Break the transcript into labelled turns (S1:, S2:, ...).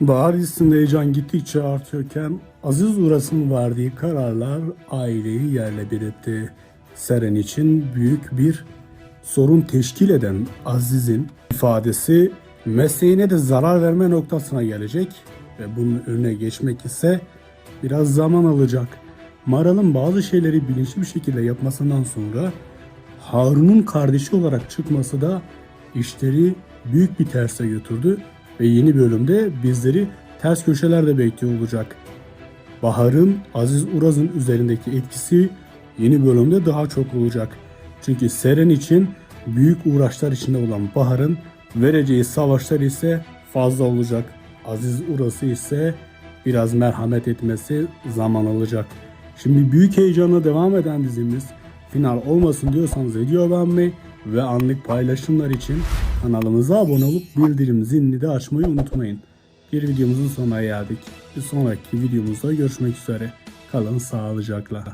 S1: Bahar dizisinde heyecan gittikçe artıyorken Aziz Uras'ın verdiği kararlar aileyi yerle bir etti. Seren için büyük bir sorun teşkil eden Aziz'in ifadesi mesleğine de zarar verme noktasına gelecek ve bunun önüne geçmek ise biraz zaman alacak. Maral'ın bazı şeyleri bilinçli bir şekilde yapmasından sonra Harun'un kardeşi olarak çıkması da işleri büyük bir terse götürdü ve yeni bölümde bizleri ters köşelerde bekliyor olacak. Bahar'ın Aziz Uraz'ın üzerindeki etkisi yeni bölümde daha çok olacak. Çünkü Seren için büyük uğraşlar içinde olan Bahar'ın vereceği savaşlar ise fazla olacak. Aziz Uras'ı ise biraz merhamet etmesi zaman alacak. Şimdi büyük heyecanla devam eden dizimiz final olmasın diyorsanız video beğenmeyi ve anlık paylaşımlar için kanalımıza abone olup bildirim zilini de açmayı unutmayın. Bir videomuzun sonuna geldik. Bir sonraki videomuzda görüşmek üzere. Kalın sağlıcakla.